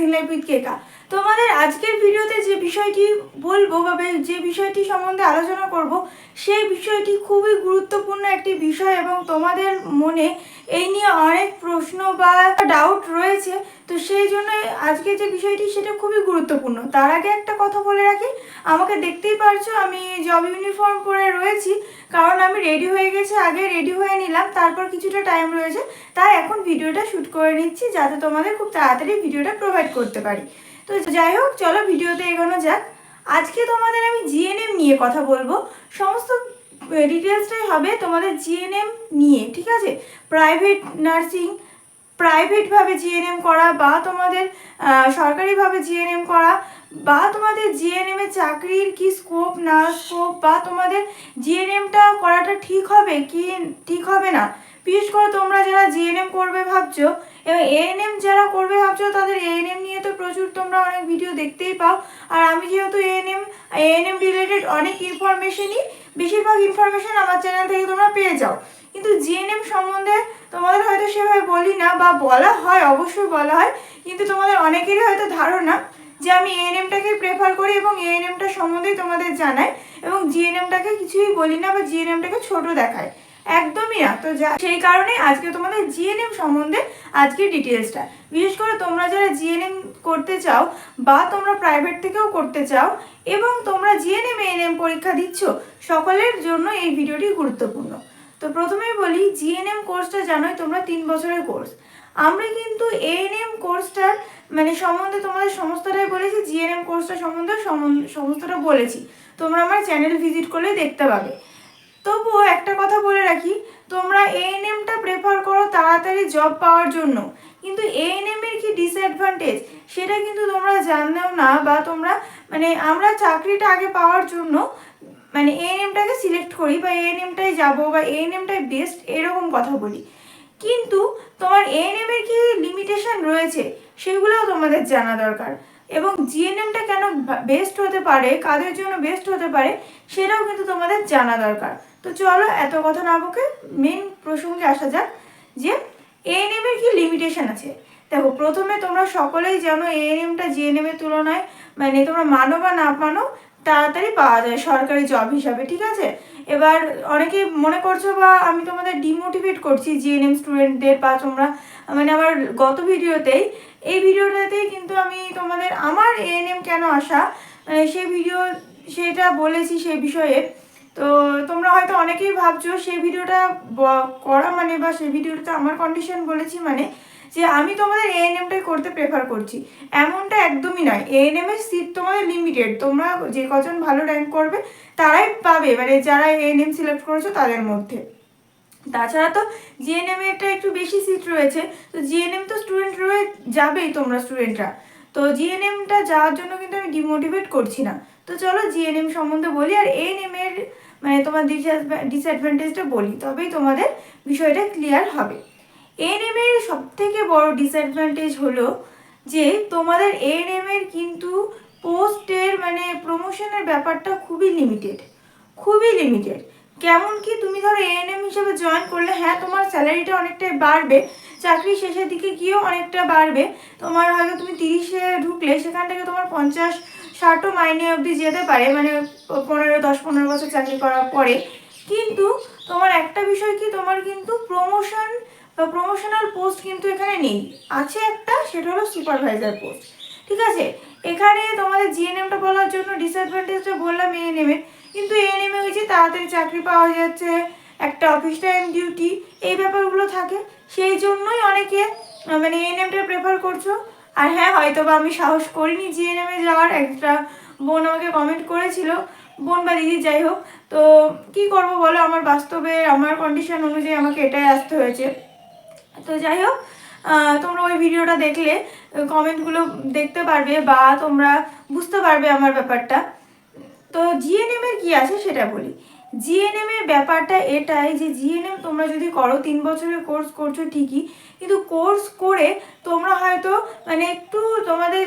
ക്ലാസ്സിലെ പി കേൾക്കാം তোমাদের আজকের ভিডিওতে যে বিষয়টি বলব বা যে বিষয়টি সম্বন্ধে আলোচনা করব, সেই বিষয়টি খুবই গুরুত্বপূর্ণ একটি বিষয় এবং তোমাদের মনে এই নিয়ে অনেক প্রশ্ন বা ডাউট রয়েছে। তো সেই জন্য আজকে যে বিষয়টি, সেটা খুবই গুরুত্বপূর্ণ। তার আগে একটা কথা বলে রাখি, আমাকে দেখতেই পারছ আমি জব ইউনিফর্ম পরে রয়েছি, কারণ আমি রেডি হয়ে গেছি, আগে রেডি হয়ে নিলাম, তারপর কিছুটা টাইম রয়েছে, তাই এখন ভিডিওটা শ্যুট করে নিচ্ছি, যাতে তোমাদের খুব তাড়াতাড়ি ভিডিওটা প্রোভাইড করতে পারি। তো যাই হোক, চলো ভিডিওতে এগোনো যাক। আজকে তোমাদের আমি জিএনএম নিয়ে কথা বলব। সমস্ত ডিটেলসটাই হবে তোমাদের জিএনএম নিয়ে, ঠিক আছে? প্রাইভেট নার্সিং প্রাইভেটভাবে জিএনএম করা বা তোমাদের সরকারিভাবে জিএনএম করা বা তোমাদের জিএনএম এ চাকরির কি স্কোপ না স্কোপ বা তোমাদের জিএনএমটা করাটা ঠিক হবে কি ঠিক হবে না? বিশেষ করে তোমরা যারা জিএনএম করবে ভাবছ, এবং এএনএম যারা করবে ভাবছ, তাদের এএনএম নিয়ে তো প্রচুর তোমরা অনেক ভিডিও দেখতেই পাও। আর আমি যেহেতু এএনএম এএনএম রিলেটেড অনেক ইনফরমেশনই বেশিরভাগ ইনফরমেশন আমার চ্যানেল থেকে তোমরা পেয়ে যাও। কিন্তু জিএনএম সম্বন্ধে হয়তো সেভাবে বলি না, বা বলা হয়, অবশ্যই বলা হয়, কিন্তু তোমাদের অনেকেরই হয়তো ধারণা যে আমি এএনএমটাকে প্রেফার করি এবং এএনএমটা সম্বন্ধেই তোমাদের জানাই এবং জিএনএমটাকে কিছুই বলি না বা জিএনএমটাকে ছোট দেখায় একদমই না। তো যা, সেই কারণে আজকে তোমাদের জিএনএম সম্বন্ধে আজকে ডিটেলসটা বিশেষ করে তোমরা যারা জিএনএম করতে চাও বা তোমরা প্রাইভেট থেকেও করতে চাও এবং তোমরা জিএনএম এএনএম পরীক্ষা দিচ্ছ, সকলের জন্য এই ভিডিওটি গুরুত্বপূর্ণ। তো প্রথমেই বলি জিএনএম কোর্সটা জানোই তোমরা তিন বছরের কোর্স আমরা কিন্তু এএনএম কোর্সটার মানে সম্বন্ধে তোমাদের সমস্তটাই বলেছি জিএনএম কোর্সটা সম্বন্ধে সম- সমস্তটা বলেছি। তোমরা আমার চ্যানেল ভিজিট করলে দেখতে পাবে। তবুও একটা কথা বলে রাখি, তোমরা এএনএমটা প্রেফার করো তাড়াতাড়ি জব পাওয়ার জন্য। কিন্তু এএনএম এর কি ডিসঅ্যাডভান্টেজ সেটা কিন্তু তোমরা জানলেও না বা তোমরা মানে আমরা চাকরিটা আগে পাওয়ার জন্য মানে এএনএমটাকে সিলেক্ট করি বা এ এএনএমটাই যাব বা এএনএমটাই বেস্ট এরকম কথা বলি। কিন্তু তোমার এএনএম এর কি লিমিটেশন রয়েছে? সেগুলোও তোমাদের জানা দরকার। এবং জিএনএমটা কেন বেস্ট হতে পারে, কাদের জন্য বেস্ট হতে পারে, সেটাও কিন্তু তোমাদের জানা দরকার। তো চলো এত কথা না বকে মেন প্রসঙ্গে আসা যাক যে এএনএম এর কি লিমিটেশন আছে। দেখো, প্রথমে তোমরা সকলেই জানো এএনএমটা জিএনএম এর তুলনায় মানে তোমরা মানো বা না মানো তাড়াতাড়ি পাওয়া যায় সরকারি জব হিসাবে, ঠিক আছে? এবার অনেকে মনে করছ বা আমি তোমাদের ডিমোটিভেট করছি জিএনএম স্টুডেন্টদের বা তোমরা মানে আমার গত ভিডিওতেই, এই ভিডিওটাতেই কিন্তু আমি তোমাদের আমার এএনএম কেন আসা মানে সেই ভিডিও, সেটা বলেছি সেই বিষয়ে। তো তোমরা হয়তো অনেকেই ভাবছ সেই ভিডিওটা করা মানে বা সেই ভিডিওটা আমার কন্ডিশন বলেছি মানে যে আমি তোমাদের এএনএমটাই করতে প্রেফার করছি। এমনটা একদমই নয়। এএনএম এর সিট তোমাদের লিমিটেড তোমরা যে কজন ভালো র্যাঙ্ক করবে, তারাই পাবে। মানে যারা এএনএম সিলেক্ট করেছ, তাদের মধ্যে। তাছাড়া তো জিএনএম এরটা একটু বেশি সিট রয়েছে। তো জিএনএম তো স্টুডেন্ট রয়ে যাবেই তোমরা স্টুডেন্টরা তো জিএনএমটা যাওয়ার জন্য কিন্তু আমি ডিমোটিভেট করছি না। তো চলো জিএনএম সম্বন্ধে বলি, আর এএনএম এর মানে তোমার ডিসঅ্যাডভান্টেজটা বলি। তবেই তোমাদের বিষয়টা ক্লিয়ার হবে। এএনএম এর সব থেকে বড় ডিসঅ্যাডভান্টেজ হলো যে তোমাদের এএনএম এর কিন্তু পোস্টের মানে প্রমোশনের ব্যাপারটা খুবই লিমিটেড খুবই লিমিটেড কেমন কি তুমি ধরো এএনএম হিসেবে জয়েন করলে হ্যাঁ তোমার স্যালারিটা অনেকটাই বাড়বে, চাকরি শেষের দিকে গিয়েও অনেকটা বাড়বে। তোমার হয়তো তুমি তিরিশে ঢুকলে, সেখান থেকে তোমার পঞ্চাশ ষাটও মাইনে অবধি যেতে পারে মানে পনেরো, দশ, পনেরো বছর চাকরি করার পরে। কিন্তু তোমার একটা বিষয় কি, তোমার কিন্তু প্রমোশন প্রমোশনাল পোস্ট কিন্তু এখানে নেই। আছে একটা, সেটা হলো সুপারভাইজার পোস্ট ঠিক আছে? এখানে তোমাদের জিএনএমটা বলার জন্য ডিসঅ্যাডভান্টেজটা বললাম এএনএম কিন্তু এএনএম হয়েছে তাড়াতাড়ি চাকরি পাওয়া যাচ্ছে, একটা অফিস টাইম ডিউটি এই ব্যাপারগুলো থাকে। সেই জন্যই অনেকে মানে এএনএমটা প্রেফার করছ। আর হ্যাঁ হয়তো বা আমি সাহস করিনি জিএনএম যাওয়ার, একটা বোন আমাকে কমেন্ট করেছিল, বোন বা দিদি যাই হোক। তো কি করব বলো? আমার বাস্তবে, আমার কন্ডিশন অনুযায়ী আমাকে এটাই আসতে হয়েছে। তো যাই হোক তোমরা ওই ভিডিওটা দেখলে, কমেন্টগুলো দেখতে পারবে বা তোমরা বুঝতে পারবে আমার ব্যাপারটা। তো জিএনএম এর কি আছে সেটা বলি। জিএনএম এর ব্যাপারটা এটাই যে জিএনএম তোমরা যদি করো, তিন বছরের কোর্স করছ ঠিকই, কিন্তু কোর্স করে তোমরা হয়তো মানে একটু তোমাদের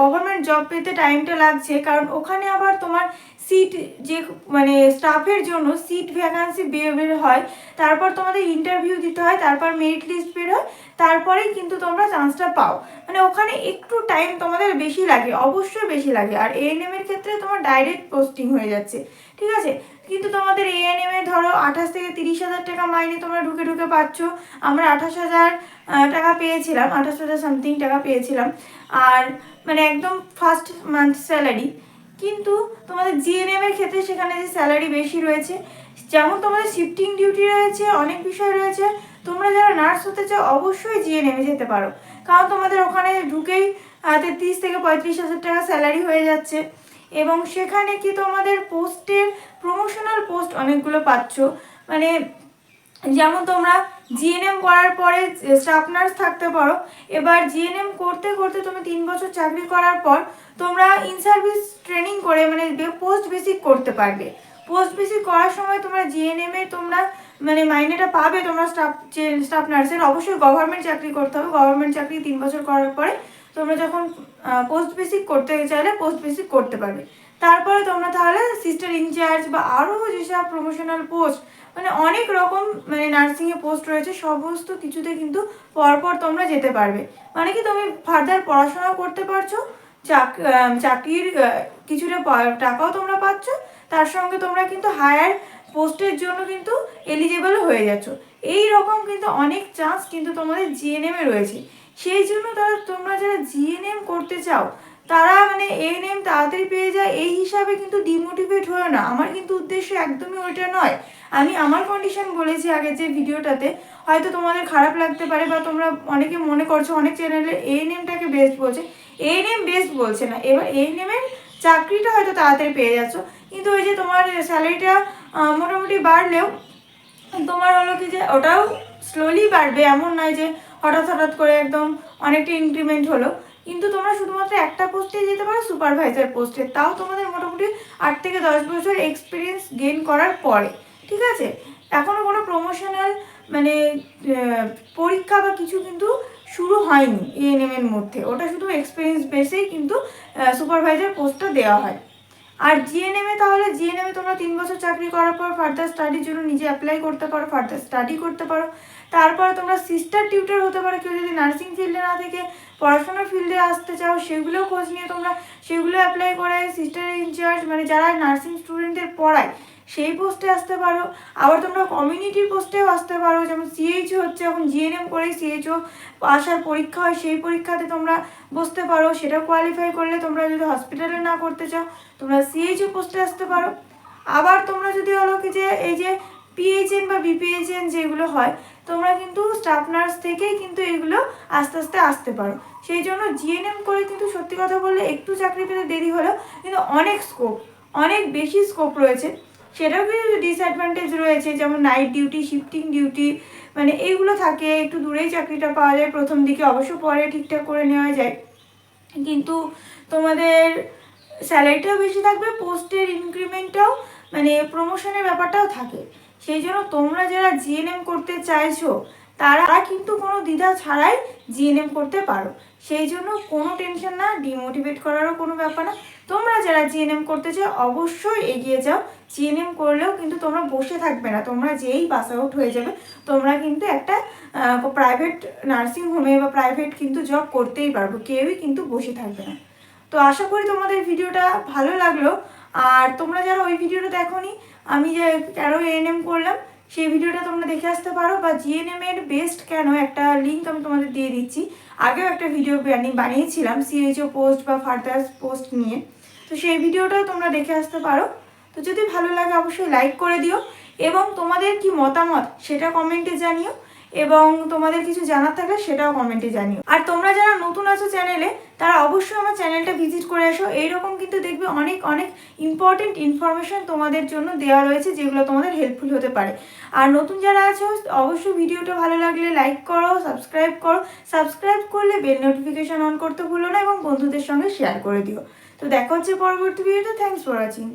গভর্নমেন্ট জব পেতে টাইমটা লাগছে। কারণ ওখানে আবার তোমার সিট যে মানে স্টাফের জন্য সিট ভ্যাকান্সি বের হয়। তারপর তোমাদের ইন্টারভিউ দিতে হয়, তারপর মেরিট লিস্ট বের হয়। তারপরেই কিন্তু তোমরা চান্সটা পাও। মানে ওখানে একটু টাইম তোমাদের বেশি লাগে, অবশ্যই বেশি লাগে। আর এএনএম এর ক্ষেত্রে তোমার ডাইরেক্ট পোস্টিং হয়ে যাচ্ছে, ঠিক আছে? কিন্তু তোমাদের এএনএম এ ধরো আঠাশ থেকে তিরিশ হাজার টাকা মাইনে তোমরা ঢুকে ঢুকে পাচ্ছ। আমরা আঠাশ হাজার টাকা পেয়েছিলাম, আঠাশ হাজার সামথিং টাকা পেয়েছিলাম। আর মানে একদম ফার্স্ট মান্থ স্যালারি কিন্তু তোমাদের জিএনএম এর ক্ষেত্রে সেখানে যে স্যালারি বেশি রয়েছে, যেমন তোমাদের শিফটিং ডিউটি রয়েছে, অনেক বিষয় রয়েছে। তোমরা যারা নার্স হতে চাও, অবশ্যই জিএনএম এ যেতে পারো। কারণ তোমাদের ওখানে ঢুকেই তেত্রিশ থেকে পঁয়ত্রিশ হাজার টাকা স্যালারি হয়ে যাচ্ছে। এবং সেখানে কি তোমাদের পোস্টের প্রমোশনাল পোস্ট অনেকগুলো পাচ্ছ। মানে যেমন তোমরা জিএনএম করার পরে স্টাফ নার্স থাকতে পারো। এবার জিএনএম করতে করতে তুমি তিন বছর চাকরি করার পর, তোমরা ইন সার্ভিস ট্রেনিং করে মানে পোস্ট বেসিক করতে পারবে। পোস্ট বেসিক করার সময় তোমরা জিএনএম এ তোমরা মানে মাইনেটা পাবে তোমরা স্টাফ যে স্টাফ নার্সের অবশ্যই গভর্নমেন্ট চাকরি করতে হবে। গভর্নমেন্ট চাকরি তিন বছর করার পরে তোমরা যখন পোস্ট বেসিক করতে চাইলে পোস্ট বেসিক করতে পারবে। তারপরে তোমরা তাহলে সিস্টার ইনচার্জ বা আরও যেসব প্রমোশনাল পোস্ট মানে অনেক রকম মানে নার্সিংয়ে পোস্ট রয়েছে, সমস্ত কিছুতে কিন্তু পরপর তোমরা যেতে পারবে। মানে কি তুমি ফার্দার পড়াশোনাও করতে পারছ, চাক চাকরির কিছুটা টাকাও তোমরা পাচ্ছ, তার সঙ্গে তোমরা কিন্তু হায়ার পোস্টের জন্য কিন্তু এলিজেবল হয়ে যাচ্ছ। এই রকম কিন্তু অনেক চান্স কিন্তু তোমাদের জিএনএম এ রয়েছে। সেই জন্য তারা, তোমরা যারা জিএনএম করতে চাও, তারা মানে এএনএম তাড়াতাড়ি পেয়ে যায়। এই হিসাবে কিন্তু ডিমোটিভেট হয়েও না। আমার কিন্তু উদ্দেশ্য একদমই ওইটা নয়। আমি আমার কন্ডিশন বলেছি আগে যে ভিডিওটাতে। হয়তো তোমাদের খারাপ লাগতে পারে বা তোমরা অনেকে মনে করছ, অনেক চ্যানেলে এএনএমটাকে বেস্ট বলছে। এএনএম বেস্ট বলছে না। এবার এএনএম এর চাকরিটা হয়তো তাড়াতাড়ি পেয়ে যাচ্ছ। কিন্তু ওই যে তোমার স্যালারিটা মোটামুটি বাড়লেও তোমার হলো কি যে ওটাও স্লোলি বাড়বে, এমন নয় যে হঠাৎ হঠাৎ করে একদম অনেকটা ইনক্রিমেন্ট হলো। কিন্তু তোমরা শুধুমাত্র একটা পোস্টে যেতে পারো সুপারভাইজার পোস্টে তাও তোমাদের মোটামুটি আট থেকে দশ বছর এক্সপিরিয়েন্স গেইন করার পরে, ঠিক আছে? এখনও কোনো প্রমোশনাল মানে পরীক্ষা বা কিছু কিন্তু শুরু হয়নি এএনএম এর মধ্যে। ওটা শুধু এক্সপিরিয়েন্স বেসেই কিন্তু সুপারভাইজার পোস্টটা দেওয়া হয়। আর জিএনএম তাহলে জিএনএম তোমরা তিন বছর চাকরি করার পর ফার্দার স্টাডির জন্য নিজে অ্যাপ্লাই করতে পারো ফার্দার স্টাডি করতে পারো। তারপর তোমরা সিস্টার টিউটার হতে পারো, কেউ যদি নার্সিং ফিল্ডে না থেকে পড়াশোনার ফিল্ডে আসতে চাও সেগুলোও খোঁজ নিয়ে তোমরা সেগুলো অ্যাপ্লাই করে সিস্টার ইনচার্জ মানে যারা নার্সিং স্টুডেন্টদের পড়ায় সেই পোস্টে আসতে পারো। আবার তোমরা কমিউনিটির পোস্টেও আসতে পারো। যেমন সিএইচও হচ্ছে, এখন জিএনএম করে সিএইচও আসার পরীক্ষা হয়, সেই পরীক্ষাতে তোমরা বসতে পারো। সেটা কোয়ালিফাই করলে তোমরা যদি হসপিটালে না করতে চাও, তোমরা সিএইচও পোস্টে আসতে পারো। আবার তোমরা যদি হলো কি যে, এই যে পিএইচএন বা বিপিএইচএন যেগুলো হয়, তোমরা কিন্তু স্টাফ নার্স থেকেই কিন্তু এগুলো আস্তে আস্তে আসতে পারো। সেই জন্য জিএনএম করে কিন্তু সত্যি কথা বললে একটু চাকরি পেতে দেরি হলেও কিন্তু অনেক স্কোপ অনেক বেশি স্কোপ রয়েছে। সেটাও কিছু ডিসঅ্যাডভান্টেজ রয়েছে, যেমন নাইট ডিউটি শিফটিং ডিউটি মানে এইগুলো থাকে, একটু দূরেই চাকরিটা পাওয়া যায়, প্রথম দিকে অবশ্য পরে ঠিকঠাক করে নেওয়া যায়। কিন্তু তোমাদের স্যালারিটাও বেশি থাকবে পোস্টের ইনক্রিমেন্টটাও মানে প্রমোশনের ব্যাপারটাও থাকে। সেই জন্য তোমরা যারা জিএনএম করতে চাইছো তারা কিন্তু কোনো দ্বিধা ছাড়াই জিএনএম করতে পারো। সেই জন্য কোনো টেনশন না ডিমোটিভেট করারও কোনো ব্যাপার না। তোমরা যারা জিএনএম করতে চাও, অবশ্যই এগিয়ে যাও। জিএনএম করলেও কিন্তু তোমরা বসে থাকবে না। তোমরা যেই পাস আউট হয়ে যাবে, তোমরা কিন্তু একটা প্রাইভেট নার্সিং হোমে বা প্রাইভেট কিন্তু জব করতেই পারব। কেউই কিন্তু বসে থাকবে না। তো আশা করি তোমাদের ভিডিওটা ভালো লাগল। আর তোমরা যারা ওই ভিডিওটা দেখোনি, আমি যে কেন এএনএম করলাম সেই ভিডিওটা তোমরা দেখে আসতে পারো, বা জিএনএম এর বেস্ট কেন একটা লিঙ্ক আমি তোমাদের দিয়ে দিচ্ছি। আগেও একটা ভিডিও বানিয়ে বানিয়েছিলাম সিএইচও পোস্ট বা ফার্দার পোস্ট নিয়ে। তো সেই ভিডিওটাও তোমরা দেখে আসতে পারো। তো যদি ভালো লাগে অবশ্যই লাইক করে দিও, এবং তোমাদের কি মতামত সেটা কমেন্টে জানিও। এবং তোমাদের কিছু জানার থাকলে সেটাও কমেন্টে জানিও। আর তোমরা যারা নতুন আছো চ্যানেলে তারা অবশ্যই আমার চ্যানেলটা ভিজিট করে আসো। এইরকম কিন্তু দেখবে অনেক অনেক ইম্পর্টেন্ট ইনফরমেশন তোমাদের জন্য দেওয়া রয়েছে যেগুলো তোমাদের হেল্পফুল হতে পারে। আর নতুন যারা আছো, অবশ্যই ভিডিওটা ভালো লাগলে লাইক করো সাবস্ক্রাইব করো। সাবস্ক্রাইব করলে বেল নোটিফিকেশন অন করতে ভুলো না এবং বন্ধুদের সঙ্গে শেয়ার করে দিও। তো দেখা হচ্ছে পরবর্তী ভিডিওতে থ্যাংকস ফর ওয়াচিং